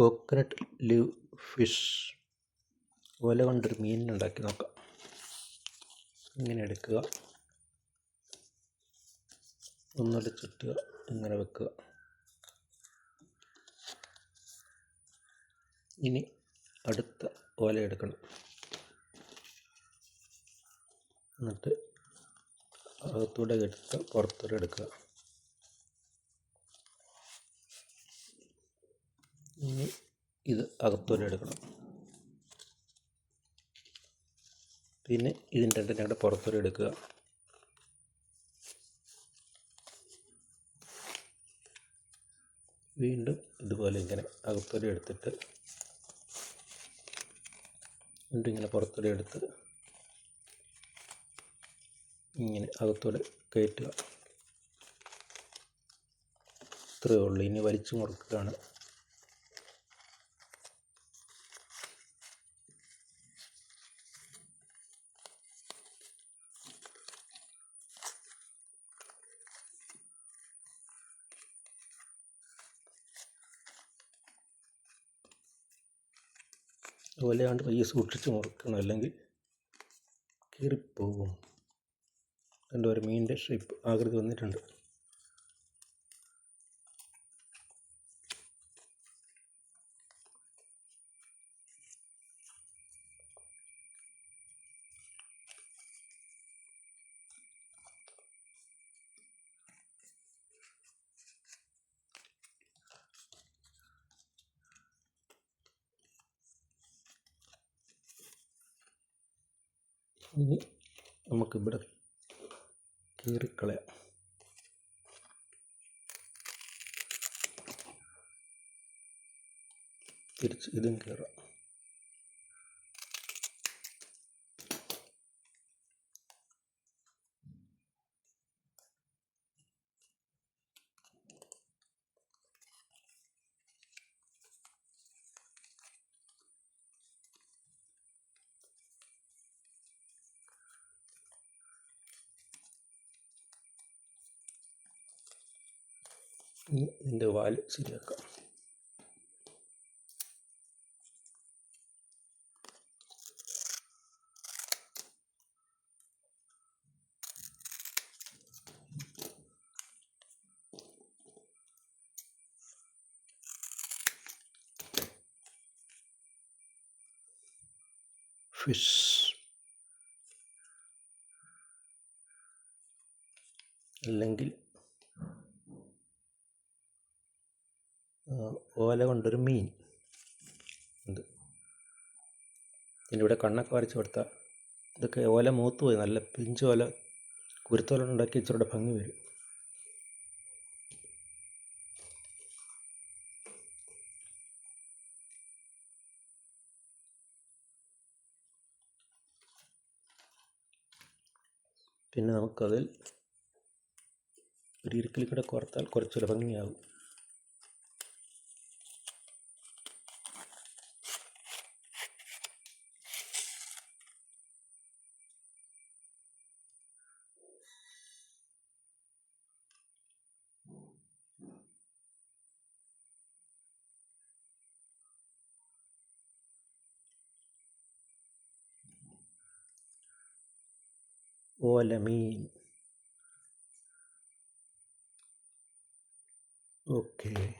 Coconut leave fish ഓല കൊണ്ടൊരു മീനിനുണ്ടാക്കി നോക്കാം. ഇങ്ങനെ എടുക്കുക. ഒന്നുകൂടി ചുറ്റുക ഇങ്ങനെ വെക്കുക. ഇനി അടുത്ത ഓല എടുക്കണം. എന്നിട്ട് അകത്തൂടെ എടുത്ത് പുറത്തൂടെ എടുക്കുക. ഇനി ഇത് അകത്തൂടെ എടുക്കണം. പിന്നെ ഇതിന്റെ രണ്ടും ഞങ്ങളുടെ പുറത്തുവരെ എടുക്കുക. വീണ്ടും ഇതുപോലെ ഇങ്ങനെ അകത്തൊരു എടുത്തിട്ട് വീണ്ടും ഇങ്ങനെ പുറത്തൊരു എടുത്ത് ഇങ്ങനെ അകത്തൂടെ കയറ്റുക. ഇത്രയേ ഉള്ളൂ. ഇനി വലിച്ചു മുറുക്കുകയാണ്. അതുപോലെയാണ്ട് പയ്യെ സൂക്ഷിച്ച് മുറുക്കണം. അല്ലെങ്കിൽ കീറിപ്പോകും. കണ്ടോ ഒരു മീനിന്റെ ഷേപ്പ്. ആകൃതി വന്നിട്ടുണ്ട്. ഇനി നമുക്കിവിടെ കീറിക്കളയാം. തിരിച്ച് ഇതും കീറാം. ഇനി ഇതിന്റെ വാൽ ശരിയാക്കാം. ഫിഷ് അല്ലെങ്കിൽ ഓല കൊണ്ടൊരു മീൻ. ഉണ്ട്. ഇതിന്റെ ഇവിടെ കണ്ണൊക്കെ വരച്ച് കൊടുത്താൽ ഇതൊക്കെ ഓല മൂത്ത് പോയി. നല്ല പിഞ്ച് ഓല കുരുത്തോല ഉണ്ടാക്കി ഇച്ചിരൂടെ ഭംഗി വരും. പിന്നെ നമുക്കതിൽ ഒരു ഇരിക്കൽ കൂടെ കോർത്താൽ കുറച്ചുകൂടെ ولا مين. أوكي.